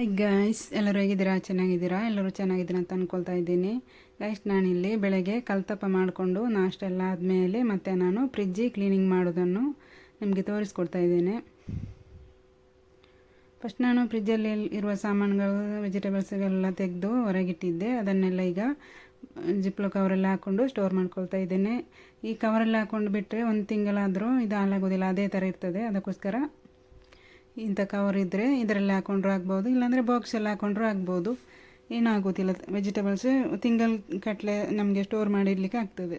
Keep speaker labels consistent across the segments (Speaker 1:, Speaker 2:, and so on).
Speaker 1: High guys ಎಲ್ಲರೂ ಹೇಗಿದ್ದೀರಾ? ಚೆನ್ನಾಗಿದ್ದೀರಾ? ಎಲ್ಲರೂ ಚೆನ್ನಾಗಿದ್ದೀರಾ ಅಂತ ಅಂದ್ಕೊಳ್ತಾ ಇದ್ದೀನಿ. ಗಾಯ್ಸ್ ನಾನಿಲ್ಲಿ ಬೆಳಗ್ಗೆ ಕಲ್ತಪ್ಪ ಮಾಡಿಕೊಂಡು ನಾಷ್ಟ ಎಲ್ಲ ಆದಮೇಲೆ ಮತ್ತೆ ನಾನು ಫ್ರಿಜ್ಜಿ ಕ್ಲೀನಿಂಗ್ ಮಾಡೋದನ್ನು ನಿಮಗೆ ತೋರಿಸ್ಕೊಡ್ತಾ ಇದ್ದೇನೆ. ಫಸ್ಟ್ ನಾನು ಫ್ರಿಜ್ಜಲ್ಲಿ ಇರುವ ಸಾಮಾನುಗಳು ವೆಜಿಟೇಬಲ್ಸ್ಗೆಲ್ಲ ತೆಗೆದು ಹೊರಗಿಟ್ಟಿದ್ದೆ. ಅದನ್ನೆಲ್ಲ ಈಗ ಜಿಪ್ಲೋ ಕವರೆಲ್ಲ ಹಾಕ್ಕೊಂಡು ಸ್ಟೋರ್ ಮಾಡ್ಕೊಳ್ತಾ ಇದ್ದೇನೆ. ಈ ಕವರೆಲ್ಲ ಹಾಕ್ಕೊಂಡು ಬಿಟ್ಟರೆ ಒಂದು ತಿಂಗಳಾದರೂ ಇದು ಹಾಳಾಗೋದಿಲ್ಲ. ಅದೇ ಥರ ಇರ್ತದೆ. ಅದಕ್ಕೋಸ್ಕರ ಇಂಥ ಕವರ್ ಇದ್ದರೆ ಇದರಲ್ಲಿ ಹಾಕ್ಕೊಂಡ್ರೂ ಆಗ್ಬೋದು, ಇಲ್ಲಾಂದರೆ ಬಾಕ್ಸಲ್ಲಿ ಹಾಕ್ಕೊಂಡ್ರೂ ಆಗ್ಬೋದು. ಏನಾಗೋದಿಲ್ಲ. ವೆಜಿಟೇಬಲ್ಸ್ ತಿಂಗಲ್ ಕಟ್ಲೆ ನಮಗೆ ಸ್ಟೋರ್ ಮಾಡಿಡಲಿಕ್ಕೆ ಆಗ್ತದೆ.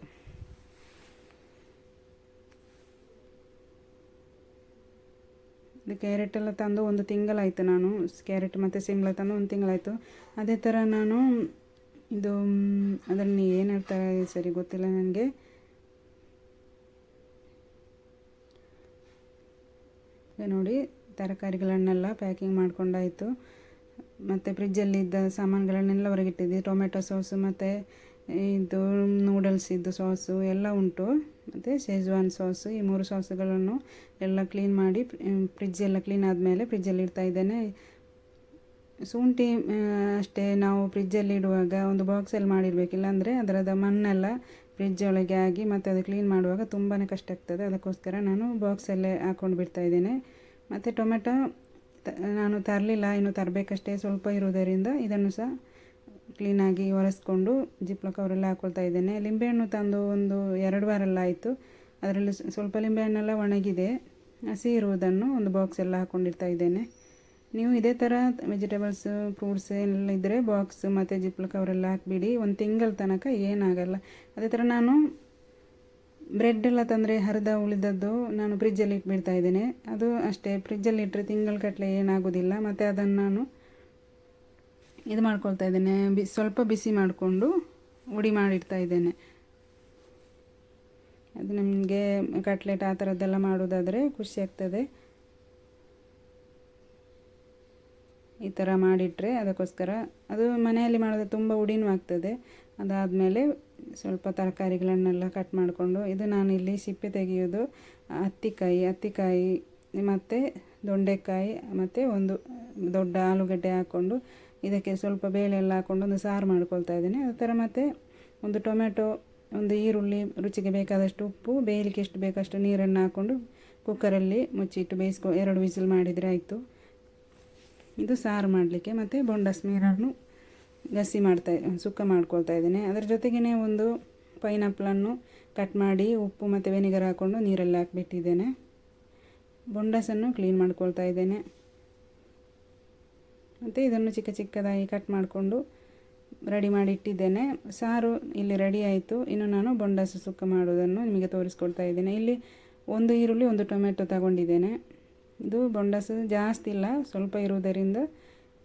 Speaker 1: ಇದು ಕ್ಯಾರೆಟ್ ಎಲ್ಲ ತಂದು ಒಂದು ತಿಂಗಳಾಯಿತು ನಾನು. ಕ್ಯಾರೆಟ್ ಮತ್ತು ಸಿಮ್ಲ ತಂದು ಒಂದು ತಿಂಗಳಾಯಿತು. ಅದೇ ಥರ ನಾನು ಇದು ಅದರಲ್ಲಿ ಏನು ಹೇಳ್ತಾರೆ ಸರಿ ಗೊತ್ತಿಲ್ಲ ನನಗೆ ನೋಡಿ ತರಕಾರಿಗಳನ್ನೆಲ್ಲ ಪ್ಯಾಕಿಂಗ್ ಮಾಡ್ಕೊಂಡಾಯಿತು. ಮತ್ತು ಫ್ರಿಜ್ಜಲ್ಲಿದ್ದ ಸಾಮಾನುಗಳನ್ನೆಲ್ಲ ಹೊರಗಿಟ್ಟಿದ್ದೆ ಟೊಮೆಟೊ ಸಾಸು, ಮತ್ತು ಇದು ನೂಡಲ್ಸ್ ಇದ್ದು ಸಾಸು ಎಲ್ಲ ಉಂಟು. ಮತ್ತು ಶೇಜ್ವಾನ್ ಸಾಸು, ಈ ಮೂರು ಸಾಸುಗಳನ್ನು ಎಲ್ಲ ಕ್ಲೀನ್ ಮಾಡಿ ಫ್ರಿಜ್ ಎಲ್ಲ ಕ್ಲೀನ್ ಆದಮೇಲೆ ಫ್ರಿಜ್ಜಲ್ಲಿ ಇಡ್ತಾ ಇದ್ದೇನೆ. ಶುಂಠಿ ಅಷ್ಟೇ. ನಾವು ಫ್ರಿಜ್ಜಲ್ಲಿ ಇಡುವಾಗ ಒಂದು ಬಾಕ್ಸಲ್ಲಿ ಮಾಡಿರಬೇಕು ಇಲ್ಲಾಂದರೆ ಅದರದ ಮಣ್ಣೆಲ್ಲ ಫ್ರಿಜ್ ಒಳಗೆ ಆಗಿ ಮತ್ತು ಅದು ಕ್ಲೀನ್ ಮಾಡುವಾಗ ತುಂಬಾ ಕಷ್ಟ ಆಗ್ತದೆ. ಅದಕ್ಕೋಸ್ಕರ ನಾನು ಬಾಕ್ಸಲ್ಲೇ ಹಾಕ್ಕೊಂಡು ಬಿಡ್ತಾ ಇದ್ದೇನೆ. ಮತ್ತು ಟೊಮೆಟೊ ನಾನು ತರಲಿಲ್ಲ, ಇನ್ನು ತರಬೇಕಷ್ಟೇ ಸ್ವಲ್ಪ ಇರುವುದರಿಂದ ಇದನ್ನು ಸಹ ಕ್ಲೀನಾಗಿ ಒರೆಸ್ಕೊಂಡು ಜಿಪ್ಲ ಕವರೆಲ್ಲ ಹಾಕ್ಕೊಳ್ತಾ ಇದ್ದೇನೆ. ಲಿಂಬೆಹಣ್ಣು ತಂದು ಒಂದು ಎರಡು ವಾರ ಎಲ್ಲ ಆಯಿತು ಅದರಲ್ಲಿ ಸ್ವಲ್ಪ ಲಿಂಬೆಹಣ್ಣೆಲ್ಲ ಒಣಗಿದೆ. ಹಸಿ ಇರುವುದನ್ನು ಒಂದು ಬಾಕ್ಸ್ ಎಲ್ಲ ಹಾಕ್ಕೊಂಡಿರ್ತಾ ಇದ್ದೇನೆ. ನೀವು ಇದೇ ಥರ ವೆಜಿಟೇಬಲ್ಸ್ ಫ್ರೂಟ್ಸ್ ಎಲ್ಲ ಇದ್ದರೆ ಬಾಕ್ಸ್ ಮತ್ತು ಜಿಪ್ಲ ಕವರೆಲ್ಲ ಹಾಕಿಬಿಡಿ. ಒಂದು ತಿಂಗಳ ತನಕ ಏನಾಗಲ್ಲ. ಅದೇ ಥರ ನಾನು ಬ್ರೆಡ್ ಎಲ್ಲ ತಂದರೆ ಹರಿದ ಉಳಿದದ್ದು ನಾನು ಫ್ರಿಜ್ಜಲ್ಲಿ ಇಟ್ಬಿಡ್ತಾ ಇದ್ದೇನೆ. ಅದು ಅಷ್ಟೇ ಫ್ರಿಜ್ಜಲ್ಲಿ ಇಟ್ಟರೆ ತಿಂಗಳ ಕಟ್ಟಲೆ ಏನಾಗೋದಿಲ್ಲ. ಮತ್ತು ಅದನ್ನು ನಾನು ಇದು ಮಾಡ್ಕೊಳ್ತಾ ಇದ್ದೇನೆ. ಬಿ, ಸ್ವಲ್ಪ ಬಿಸಿ ಮಾಡಿಕೊಂಡು ಉಡಿ ಮಾಡಿಡ್ತಾ ಇದ್ದೇನೆ. ಅದು ನಿಮಗೆ ಕಟ್ಲೆಟ್ ಆ ಥರದ್ದೆಲ್ಲ ಮಾಡೋದಾದರೆ ಖುಷಿ ಆಗ್ತದೆ. ಈ ಥರ ಮಾಡಿಟ್ರೆ ಅದಕ್ಕೋಸ್ಕರ. ಅದು ಮನೆಯಲ್ಲಿ ಮಾಡಿದ್ರೆ ತುಂಬ ಉಡಿನೂ ಆಗ್ತದೆ. ಅದಾದಮೇಲೆ ಸ್ವಲ್ಪ ತರಕಾರಿಗಳನ್ನೆಲ್ಲ ಕಟ್ ಮಾಡಿಕೊಂಡು, ಇದು ನಾನು ಇಲ್ಲಿ ಸಿಪ್ಪೆ ತೆಗೆಯೋದು. ಹತ್ತಿಕಾಯಿ ಹತ್ತಿಕಾಯಿ ಮತ್ತು ದೊಂಡೆಕಾಯಿ ಮತ್ತು ಒಂದು ದೊಡ್ಡ ಆಲೂಗಡ್ಡೆ ಹಾಕ್ಕೊಂಡು, ಇದಕ್ಕೆ ಸ್ವಲ್ಪ ಬೇಳೆ ಎಲ್ಲ ಹಾಕ್ಕೊಂಡು ಒಂದು ಸಾರು ಮಾಡ್ಕೊಳ್ತಾ ಇದ್ದೀನಿ. ಅದೇ ಥರ ಮತ್ತು ಒಂದು ಟೊಮೆಟೊ, ಒಂದು ಈರುಳ್ಳಿ, ರುಚಿಗೆ ಬೇಕಾದಷ್ಟು ಉಪ್ಪು, ಬೇಯಲಿಕ್ಕೆ ಎಷ್ಟು ಬೇಕಷ್ಟು ನೀರನ್ನು ಹಾಕ್ಕೊಂಡು ಕುಕ್ಕರಲ್ಲಿ ಮುಚ್ಚಿಟ್ಟು ಬೇಯಿಸ್ಕೊ, ಎರಡು ವಿಸಿಲ್ ಮಾಡಿದರೆ ಆಯಿತು. ಇದು ಸಾರು ಮಾಡಲಿಕ್ಕೆ ಮತ್ತು ಬೊಂಡಸ್ ನೀರನ್ನು ಗಸಿ ಮಾಡ್ತಾ, ಸುಕ್ಕ ಮಾಡ್ಕೊಳ್ತಾ ಇದ್ದೇನೆ. ಅದರ ಜೊತೆಗೇ ಒಂದು ಪೈನಾಪಲನ್ನು ಕಟ್ ಮಾಡಿ ಉಪ್ಪು ಮತ್ತು ವೆನಿಗರ್ ಹಾಕ್ಕೊಂಡು ನೀರಲ್ಲಿ ಹಾಕ್ಬಿಟ್ಟಿದ್ದೇನೆ. ಬೊಂಡಸನ್ನು ಕ್ಲೀನ್ ಮಾಡ್ಕೊಳ್ತಾ ಇದ್ದೇನೆ. ಮತ್ತು ಇದನ್ನು ಚಿಕ್ಕ ಚಿಕ್ಕದಾಗಿ ಕಟ್ ಮಾಡಿಕೊಂಡು ರೆಡಿ ಮಾಡಿ ಇಟ್ಟಿದ್ದೇನೆ ಸಾರು ಇಲ್ಲಿ ರೆಡಿ ಆಯಿತು. ಇನ್ನು ನಾನು ಬೊಂಡಸು ಸುಕ್ಕ ಮಾಡೋದನ್ನು ನಿಮಗೆ ತೋರಿಸ್ಕೊಡ್ತಾ ಇದ್ದೇನೆ. ಇಲ್ಲಿ ಒಂದು ಈರುಳ್ಳಿ, ಒಂದು ಟೊಮೆಟೊ ತಗೊಂಡಿದ್ದೇನೆ. ಇದು ಬೊಂಡಸು ಜಾಸ್ತಿ ಇಲ್ಲ, ಸ್ವಲ್ಪ ಇರುವುದರಿಂದ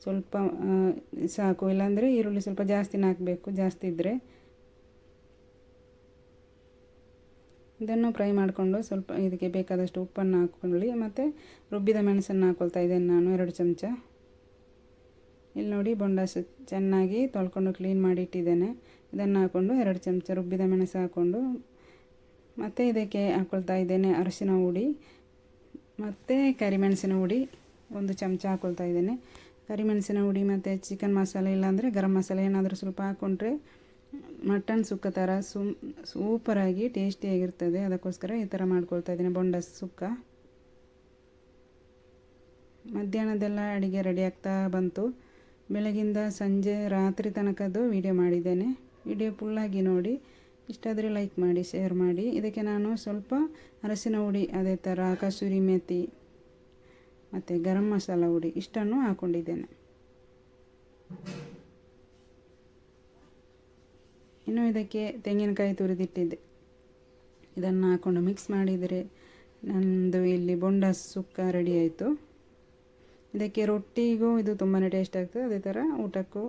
Speaker 1: ಸ್ವಲ್ಪ ಸಾಕು. ಇಲ್ಲಾಂದರೆ ಈರುಳ್ಳಿ ಸ್ವಲ್ಪ ಜಾಸ್ತಿನೇ ಹಾಕಬೇಕು ಜಾಸ್ತಿ ಇದ್ದರೆ ಇದನ್ನು ಫ್ರೈ ಮಾಡಿಕೊಂಡು ಸ್ವಲ್ಪ ಇದಕ್ಕೆ ಬೇಕಾದಷ್ಟು ಉಪ್ಪನ್ನು ಹಾಕ್ಕೊಳ್ಳಿ. ಮತ್ತು ರುಬ್ಬಿದ ಮೆಣಸನ್ನು ಹಾಕ್ಕೊಳ್ತಾ ಇದ್ದೇನೆ ನಾನು, ಎರಡು ಚಮಚ. ಇಲ್ಲಿ ನೋಡಿ ಬೊಂಡಾಸು ಚೆನ್ನಾಗಿ ತೊಳ್ಕೊಂಡು ಕ್ಲೀನ್ ಮಾಡಿ ಇಟ್ಟಿದ್ದೇನೆ ಇದನ್ನು ಹಾಕ್ಕೊಂಡು ಎರಡು ಚಮಚ ರುಬ್ಬಿದ ಮೆಣಸು ಹಾಕ್ಕೊಂಡು. ಮತ್ತು ಇದಕ್ಕೆ ಹಾಕ್ಕೊಳ್ತಾ ಇದ್ದೇನೆ ಅರಶಿನ ಹುಡಿ. ಮತ್ತು ಕರಿಮೆಣಸಿನ ಹುಡಿ. ಒಂದು ಚಮಚ ಹಾಕ್ಕೊಳ್ತಾ ಇದ್ದೇನೆ. ಕರಿಮೆಣಸಿನ ಹುಡಿ ಮತ್ತು ಚಿಕನ್ ಮಸಾಲೆ ಇಲ್ಲಾಂದರೆ ಗರಂ ಮಸಾಲೆ ಏನಾದರೂ ಸ್ವಲ್ಪ ಹಾಕ್ಕೊಂಡ್ರೆ ಮಟನ್ ಸುಕ್ಕ ಥರ ಸುಮ್ ಸೂಪರಾಗಿ ಟೇಸ್ಟಿಯಾಗಿರ್ತದೆ ಅದಕ್ಕೋಸ್ಕರ ಈ ಥರ ಮಾಡ್ಕೊಳ್ತಾ ಇದ್ದೀನಿ. ಬೊಂಡ ಸುಕ್ಕ. ಮಧ್ಯಾಹ್ನದೆಲ್ಲ ಅಡುಗೆ ರೆಡಿ ಆಗ್ತಾ ಬಂತು. ಬೆಳಗಿಂದ ಸಂಜೆ ರಾತ್ರಿ ತನಕದ್ದು ವಿಡಿಯೋ ಮಾಡಿದ್ದೇನೆ. ವಿಡಿಯೋ ಫುಲ್ಲಾಗಿ ನೋಡಿ. ಇಷ್ಟಾದರೆ ಲೈಕ್ ಮಾಡಿ ಶೇರ್ ಮಾಡಿ. ಇದಕ್ಕೆ ನಾನು ಸ್ವಲ್ಪ ಅರಸಿನ ಹುಡಿ, ಅದೇ ಥರ ಕಸೂರಿ ಮೆಥಿ ಮತ್ತು ಗರಂ ಮಸಾಲ ಹುಡಿ ಇಷ್ಟನ್ನು ಹಾಕ್ಕೊಂಡಿದ್ದೇನೆ ಇನ್ನು ಇದಕ್ಕೆ ತೆಂಗಿನಕಾಯಿ ತುರಿದಿಟ್ಟಿದ್ದೆ. ಇದನ್ನು ಹಾಕ್ಕೊಂಡು ಮಿಕ್ಸ್ ಮಾಡಿದರೆ ನನ್ನದು ಇಲ್ಲಿ ಬೊಂಡ ಸುಕ್ಕ ರೆಡಿ ಆಯಿತು. ಇದಕ್ಕೆ ರೊಟ್ಟಿಗೂ ಇದು ತುಂಬಾ ಟೇಸ್ಟ್ ಆಗ್ತದೆ. ಅದೇ ಥರ ಊಟಕ್ಕೂ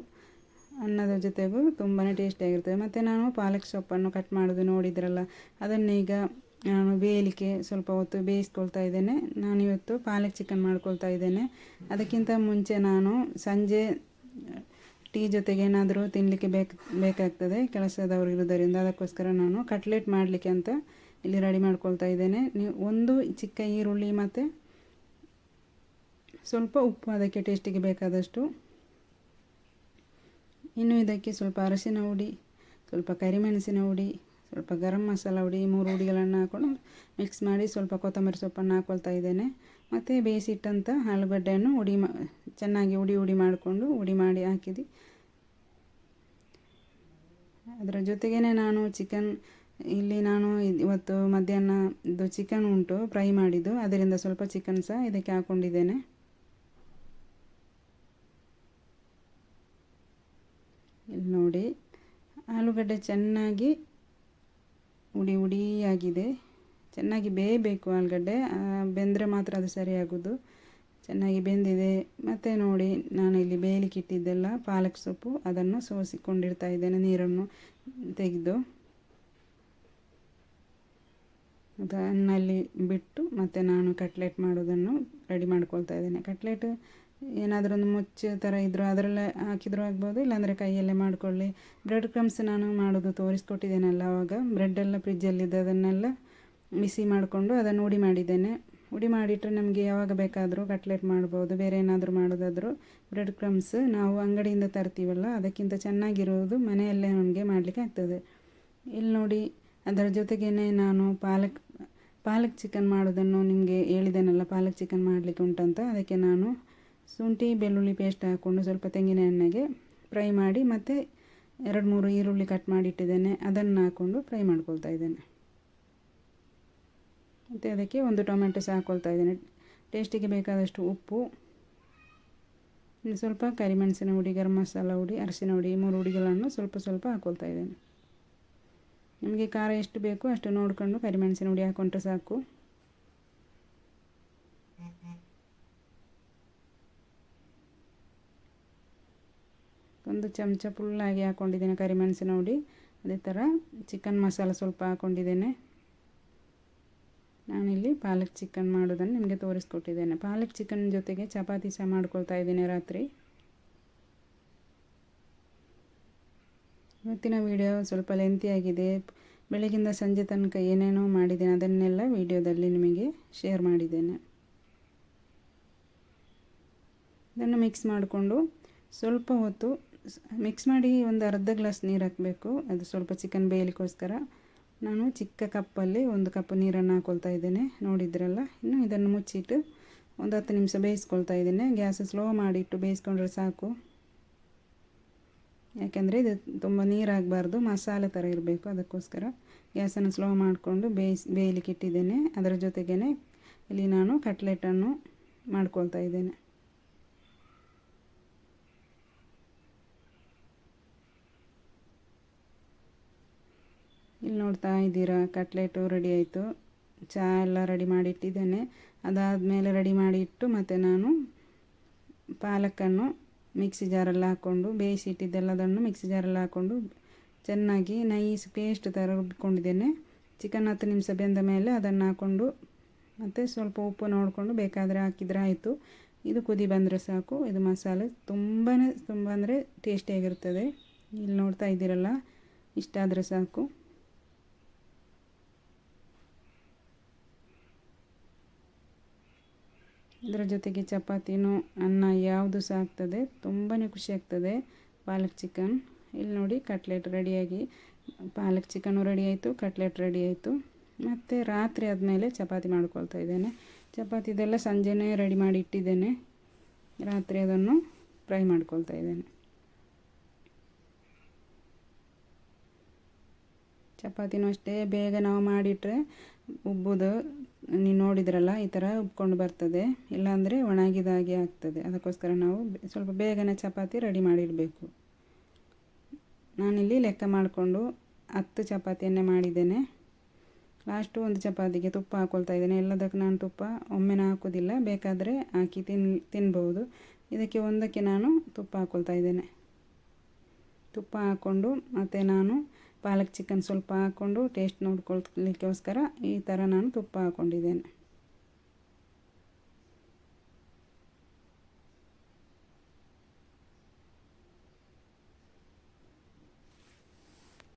Speaker 1: ಅನ್ನದ ಜೊತೆಗೂ ತುಂಬಾ ಟೇಸ್ಟಿಯಾಗಿರ್ತದೆ ಮತ್ತು ನಾನು ಪಾಲಕ್ ಸೊಪ್ಪನ್ನು ಕಟ್ ಮಾಡೋದು ನೋಡಿದ್ರಲ್ಲ ಅದನ್ನೀಗ ನಾನು ಬೇಯಲಿಕ್ಕೆ ಸ್ವಲ್ಪ ಹೊತ್ತು ಬೇಯಿಸ್ಕೊಳ್ತಾ ಇದ್ದೇನೆ. ನಾನಿವತ್ತು ಪಾಲಕ್ ಚಿಕನ್ ಮಾಡ್ಕೊಳ್ತಾ ಇದ್ದೇನೆ. ಅದಕ್ಕಿಂತ ಮುಂಚೆ ನಾನು ಸಂಜೆ, ಟೀ ಜೊತೆಗೆ ಏನಾದರೂ ತಿನ್ನಲಿಕ್ಕೆ ಬೇಕು, ಬೇಕಾಗ್ತದೆ ಕೆಲಸದವರು ಇರೋದರಿಂದ ಅದಕ್ಕೋಸ್ಕರ ನಾನು ಕಟ್ಲೆಟ್ ಮಾಡಲಿಕ್ಕೆ ಅಂತ ಇಲ್ಲಿ ರೆಡಿ ಮಾಡ್ಕೊಳ್ತಾ ಇದ್ದೇನೆ. ನೀವು ಒಂದು ಚಿಕ್ಕ ಈರುಳ್ಳಿ ಮತ್ತು ಸ್ವಲ್ಪ ಉಪ್ಪು ಅದಕ್ಕೆ ಟೇಸ್ಟಿಗೆ ಬೇಕಾದಷ್ಟು. ಇನ್ನು ಇದಕ್ಕೆ ಸ್ವಲ್ಪ ಅರಸಿನ ಹುಡಿ, ಸ್ವಲ್ಪ ಕರಿಮೆಣಸಿನ ಹುಡಿ ಸ್ವಲ್ಪ ಗರಂ ಮಸಾಲ ಹುಡಿ, ಮೂರು ಹುಡಿಗಳನ್ನು ಹಾಕ್ಕೊಂಡು ಮಿಕ್ಸ್ ಮಾಡಿ ಸ್ವಲ್ಪ ಕೊತ್ತಂಬರಿ ಸೊಪ್ಪನ್ನು ಹಾಕ್ಕೊಳ್ತಾ ಇದ್ದೇನೆ. ಮತ್ತು ಬೇಯಿಸಿಟ್ಟಂಥ ಆಲೂಗಡ್ಡೆಯನ್ನು ಹುಡಿ ಮಾ, ಚೆನ್ನಾಗಿ ಹುಡಿ ಹುಡಿ ಮಾಡಿಕೊಂಡು ಹುಡಿ ಮಾಡಿ ಹಾಕಿದಿ. ಅದರ ಜೊತೆಗೇ ನಾನು ಚಿಕನ್ ಇಲ್ಲಿ ನಾನು ಇವತ್ತು ಮಧ್ಯಾಹ್ನ ಇದು ಚಿಕನ್ ಉಂಟು ಫ್ರೈ ಮಾಡಿದ್ದು. ಅದರಿಂದ ಸ್ವಲ್ಪ ಚಿಕನ್ ಸಹ ಇದಕ್ಕೆ ಹಾಕ್ಕೊಂಡಿದ್ದೇನೆ ಇಲ್ಲಿ ನೋಡಿ, ಆಲೂಗಡ್ಡೆ ಚೆನ್ನಾಗಿ ಹುಡಿ ಆಗಿದೆ ಚೆನ್ನಾಗಿ ಬೇಯಬೇಕು ಆಲೂಗಡ್ಡೆ. ಬೆಂದರೆ ಮಾತ್ರ ಅದು ಸರಿಯಾಗೋದು ಚೆನ್ನಾಗಿ ಬೆಂದಿದೆ. ಮತ್ತು ನೋಡಿ ನಾನು ಇಲ್ಲಿ ಬೇಯಲಿಕ್ಕೆ ಇಟ್ಟಿದ್ದೆಲ್ಲ ಪಾಲಕ್ ಸೊಪ್ಪು. ಅದನ್ನು ಸೋಸಿಕೊಂಡಿರ್ತಾ ಇದ್ದೇನೆ ನೀರನ್ನು ತೆಗೆದು. ಅದನ್ನಲ್ಲಿ ಬಿಟ್ಟು ಮತ್ತು ನಾನು ಕಟ್ಲೆಟ್ ಮಾಡೋದನ್ನು ರೆಡಿ ಮಾಡ್ಕೊಳ್ತಾ ಇದ್ದೇನೆ. ಕಟ್ಲೆಟ್ ಏನಾದರೂ ಒಂದು ಮುಚ್ಚು ಥರ ಇದ್ದರೂ ಅದರಲ್ಲೇ ಹಾಕಿದರೂ ಆಗ್ಬೋದು, ಇಲ್ಲಾಂದರೆ ಕೈಯಲ್ಲೇ ಮಾಡಿಕೊಳ್ಳಿ. ಬ್ರೆಡ್ ಕ್ರಮ್ಸ್ ನಾನು ಮಾಡೋದು ತೋರಿಸ್ಕೊಟ್ಟಿದ್ದೇನಲ್ಲ ಅವಾಗ. ಬ್ರೆಡ್ಡೆಲ್ಲ ಫ್ರಿಜ್ಜಲ್ಲಿದ್ದು ಅದನ್ನೆಲ್ಲ ಬಿಸಿ ಮಾಡಿಕೊಂಡು ಅದನ್ನು ಉಡಿ ಮಾಡಿದ್ದೇನೆ. ಉಡಿ ಮಾಡಿಟ್ಟರೆ ನಮಗೆ ಯಾವಾಗ ಬೇಕಾದರೂ ಕಟ್ಲೆಟ್ ಮಾಡ್ಬೋದು, ಬೇರೆ ಏನಾದರೂ ಮಾಡೋದಾದರೂ. ಬ್ರೆಡ್ ಕ್ರಮ್ಸ್ ನಾವು ಅಂಗಡಿಯಿಂದ ತರ್ತೀವಲ್ಲ, ಅದಕ್ಕಿಂತ ಚೆನ್ನಾಗಿರುವುದು ಮನೆಯಲ್ಲೇ ನಮಗೆ ಮಾಡಲಿಕ್ಕೆ ಆಗ್ತದೆ. ಇಲ್ಲಿ ನೋಡಿ, ಅದರ ಜೊತೆಗೇ ನಾನು ಪಾಲಕ್ ಪಾಲಕ್ ಚಿಕನ್ ಮಾಡೋದನ್ನು ನಿಮಗೆ ಹೇಳಿದ್ದೇನಲ್ಲ, ಪಾಲಕ್ ಚಿಕನ್ ಮಾಡಲಿಕ್ಕೆ ಉಂಟಂತ, ಅದಕ್ಕೆ ನಾನು ಶುಂಠಿ, ಬೆಳ್ಳುಳ್ಳಿ ಪೇಸ್ಟ್ ಹಾಕ್ಕೊಂಡು ಸ್ವಲ್ಪ ತೆಂಗಿನ ಎಣ್ಣೆಗೆ ಫ್ರೈ ಮಾಡಿ ಮತ್ತು ಎರಡು ಮೂರು ಈರುಳ್ಳಿ ಕಟ್ ಮಾಡಿ ಇಟ್ಟಿದ್ದೇನೆ. ಅದನ್ನು ಹಾಕ್ಕೊಂಡು ಫ್ರೈ ಮಾಡ್ಕೊಳ್ತಾ ಇದ್ದೇನೆ. ಮತ್ತು ಅದಕ್ಕೆ ಒಂದು ಟೊಮೆಟೊ ಸಹ ಹಾಕ್ಕೊಳ್ತಾ ಇದ್ದೇನೆ. ಟೇಸ್ಟಿಗೆ ಬೇಕಾದಷ್ಟು ಉಪ್ಪು ಸ್ವಲ್ಪ ಕರಿಮೆಣಸಿನ ಹುಡಿ, ಗರಂ ಮಸಾಲ ಹುಡಿ, ಅರಿಶಿನ ಹುಡಿ ಮೂರು ಹುಡಿಗಳನ್ನು ಸ್ವಲ್ಪ ಸ್ವಲ್ಪ ಹಾಕ್ಕೊಳ್ತಾ ಇದ್ದೇನೆ. ನಿಮಗೆ ಖಾರ ಎಷ್ಟು ಬೇಕು ಅಷ್ಟು ನೋಡಿಕೊಂಡು ಕರಿಮೆಣಸಿನ ಹುಡಿ ಹಾಕ್ಕೊಂಡ್ರೆ ಸಾಕು. ಒಂದು ಚಮಚ ಫುಲ್ಲಾಗಿ ಹಾಕ್ಕೊಂಡಿದ್ದೇನೆ ಕರಿಮೆಣಸಿನ ಹುಡಿ. ಅದೇ ಥರ ಚಿಕನ್ ಮಸಾಲ ಸ್ವಲ್ಪ ಹಾಕ್ಕೊಂಡಿದ್ದೇನೆ ನಾನಿಲ್ಲಿ ಪಾಲಕ್ ಚಿಕನ್ ಮಾಡೋದನ್ನು ನಿಮಗೆ ತೋರಿಸ್ಕೊಟ್ಟಿದ್ದೇನೆ. ಪಾಲಕ್ ಚಿಕನ್ ಜೊತೆಗೆ ಚಪಾತಿ ಸಹ ಮಾಡ್ಕೊಳ್ತಾ ಇದ್ದೀನಿ ರಾತ್ರಿ. ಇವತ್ತಿನ ವಿಡಿಯೋ ಸ್ವಲ್ಪ ಲೆಂತಿಯಾಗಿದೆ ಬೆಳಗಿಂದ ಸಂಜೆ ತನಕ ಏನೇನೋ ಮಾಡಿದ್ದೇನೆ, ಅದನ್ನೆಲ್ಲ ವಿಡಿಯೋದಲ್ಲಿ ನಿಮಗೆ ಶೇರ್ ಮಾಡಿದ್ದೇನೆ. ಇದನ್ನು ಮಿಕ್ಸ್ ಮಾಡಿಕೊಂಡು ಸ್ವಲ್ಪ ಹೊತ್ತು ಮಿಕ್ಸ್ ಮಾಡಿ ಒಂದು ಅರ್ಧ ಗ್ಲಾಸ್ ನೀರು ಹಾಕಬೇಕು. ಅದು ಸ್ವಲ್ಪ ಚಿಕನ್ ಬೇಯಲಿಕ್ಕೋಸ್ಕರ. ನಾನು ಚಿಕ್ಕ ಕಪ್ಪಲ್ಲಿ ಒಂದು ಕಪ್ ನೀರನ್ನು ಹಾಕೊಳ್ತಾ ಇದ್ದೇನೆ. ನೋಡಿದ್ರಲ್ಲ? ಇನ್ನು ಇದನ್ನು ಮುಚ್ಚಿಟ್ಟು ಒಂದು ಹತ್ತು ನಿಮಿಷ ಬೇಯಿಸ್ಕೊಳ್ತಾ ಇದ್ದೇನೆ. ಗ್ಯಾಸ್ ಸ್ಲೋ ಮಾಡಿಟ್ಟು ಬೇಯಿಸ್ಕೊಂಡ್ರೆ ಸಾಕು. ಯಾಕೆಂದರೆ ಇದು ತುಂಬ ನೀರಾಗಬಾರ್ದು ಮಸಾಲೆ ಥರ ಇರಬೇಕು. ಅದಕ್ಕೋಸ್ಕರ ಗ್ಯಾಸನ್ನು ಸ್ಲೋ ಮಾಡಿಕೊಂಡು ಬೇಯಿಸಿ ಬೇಯಲಿಕ್ಕೆ ಇಟ್ಟಿದ್ದೇನೆ ಅದರ ಜೊತೆಗೇ ಇಲ್ಲಿ ನಾನು ಕಟ್ಲೆಟನ್ನು ಮಾಡ್ಕೊಳ್ತಾ ಇದ್ದೇನೆ. ಇಲ್ಲಿ ನೋಡ್ತಾ ಇದ್ದೀರಾ, ಕಟ್ಲೆಟು ರೆಡಿ ಆಯಿತು. ಚಹಾ ಎಲ್ಲ ರೆಡಿ ಇಟ್ಟಿದ್ದೇನೆ ಅದಾದಮೇಲೆ ರೆಡಿ ಮಾಡಿ ಇಟ್ಟು ಮತ್ತು ನಾನು ಪಾಲಕನ್ನು ಮಿಕ್ಸಿ ಜಾರಲ್ಲಿ ಹಾಕ್ಕೊಂಡು ಬೇಯಿಸಿ ಇಟ್ಟಿದ್ದೆಲ್ಲದನ್ನು ಮಿಕ್ಸಿ ಜಾರಲ್ಲಿ ಹಾಕ್ಕೊಂಡು ಚೆನ್ನಾಗಿ ನೈಸ್ ಪೇಸ್ಟ್ ಥರ ರುಬ್ಬಿಕೊಂಡಿದ್ದೇನೆ. ಚಿಕನ್ ಹತ್ತು ನಿಮಿಷ ಬೆಂದ ಮೇಲೆ ಅದನ್ನು ಹಾಕ್ಕೊಂಡು ಮತ್ತು ಸ್ವಲ್ಪ ಉಪ್ಪು ನೋಡಿಕೊಂಡು ಬೇಕಾದರೆ ಹಾಕಿದರೆ ಆಯಿತು. ಇದು ಕುದಿ ಬಂದರೆ ಸಾಕು. ಇದು ಮಸಾಲೆ ತುಂಬಾ ತುಂಬ ಅಂದರೆ ಟೇಸ್ಟಿಯಾಗಿರ್ತದೆ ಇಲ್ಲಿ ನೋಡ್ತಾ ಇದ್ದೀರಲ್ಲ ಇಷ್ಟ ಆದರೆ ಸಾಕು. ಇದರ ಜೊತೆಗೆ ಚಪಾತಿನೂ ಅನ್ನ ಯಾವುದು ಸಹ ಆಗ್ತದೆ. ತುಂಬಾ ಖುಷಿ ಆಗ್ತದೆ ಪಾಲಕ್ ಚಿಕನ್. ಇಲ್ಲಿ ನೋಡಿ ಕಟ್ಲೆಟ್ ರೆಡಿಯಾಗಿ, ಪಾಲಕ್ ಚಿಕನು ರೆಡಿ ಆಯಿತು, ಕಟ್ಲೆಟ್ ರೆಡಿ ಆಯಿತು. ಮತ್ತು ರಾತ್ರಿ ಆದಮೇಲೆ ಚಪಾತಿ ಮಾಡ್ಕೊಳ್ತಾ ಇದ್ದೇನೆ. ಚಪಾತಿ ಇದೆಲ್ಲ ಸಂಜೆನೇ ರೆಡಿ ಮಾಡಿ ಇಟ್ಟಿದ್ದೇನೆ. ರಾತ್ರಿ ಅದನ್ನು ಫ್ರೈ ಮಾಡ್ಕೊಳ್ತಾ ಇದ್ದೇನೆ. ಚಪಾತಿನೂ ಅಷ್ಟೇ, ಬೇಗ ನಾವು ಮಾಡಿಟ್ರೆ ಉಬ್ಬುದು ನೀವು ನೋಡಿದ್ರಲ್ಲ, ಈ ಥರ ಉಬ್ಕೊಂಡು ಬರ್ತದೆ. ಇಲ್ಲಾಂದರೆ ಒಣಗಿದಾಗೆ ಆಗ್ತದೆ. ಅದಕ್ಕೋಸ್ಕರ ನಾವು ಸ್ವಲ್ಪ ಬೇಗನೆ ಚಪಾತಿ ರೆಡಿ ಮಾಡಿಡಬೇಕು. ನಾನಿಲ್ಲಿ ಲೆಕ್ಕ ಮಾಡಿಕೊಂಡು ಹತ್ತು ಚಪಾತಿಯನ್ನೇ ಮಾಡಿದ್ದೇನೆ. ಲಾಸ್ಟು ಒಂದು ಚಪಾತಿಗೆ ತುಪ್ಪ ಹಾಕ್ಕೊಳ್ತಾ ಇದ್ದೇನೆ. ಎಲ್ಲದಕ್ಕೆ ನಾನು ತುಪ್ಪ ಒಮ್ಮೆನ ಹಾಕೋದಿಲ್ಲ. ಬೇಕಾದರೆ ಹಾಕಿ ತಿನ್, ತಿನ್ಬೋದು. ಇದಕ್ಕೆ ಒಂದಕ್ಕೆ ನಾನು ತುಪ್ಪ ಹಾಕೊಳ್ತಾ ಇದ್ದೇನೆ. ತುಪ್ಪ ಹಾಕ್ಕೊಂಡು ಮತ್ತು ನಾನು ಪಾಲಕ್ ಚಿಕನ್ ಸ್ವಲ್ಪ ಹಾಕ್ಕೊಂಡು ಟೇಸ್ಟ್ ನೋಡ್ಕೊಳ್ಲಿಕ್ಕೋಸ್ಕರ ಈ ಥರ ನಾನು ತುಪ್ಪ ಹಾಕ್ಕೊಂಡಿದ್ದೇನೆ.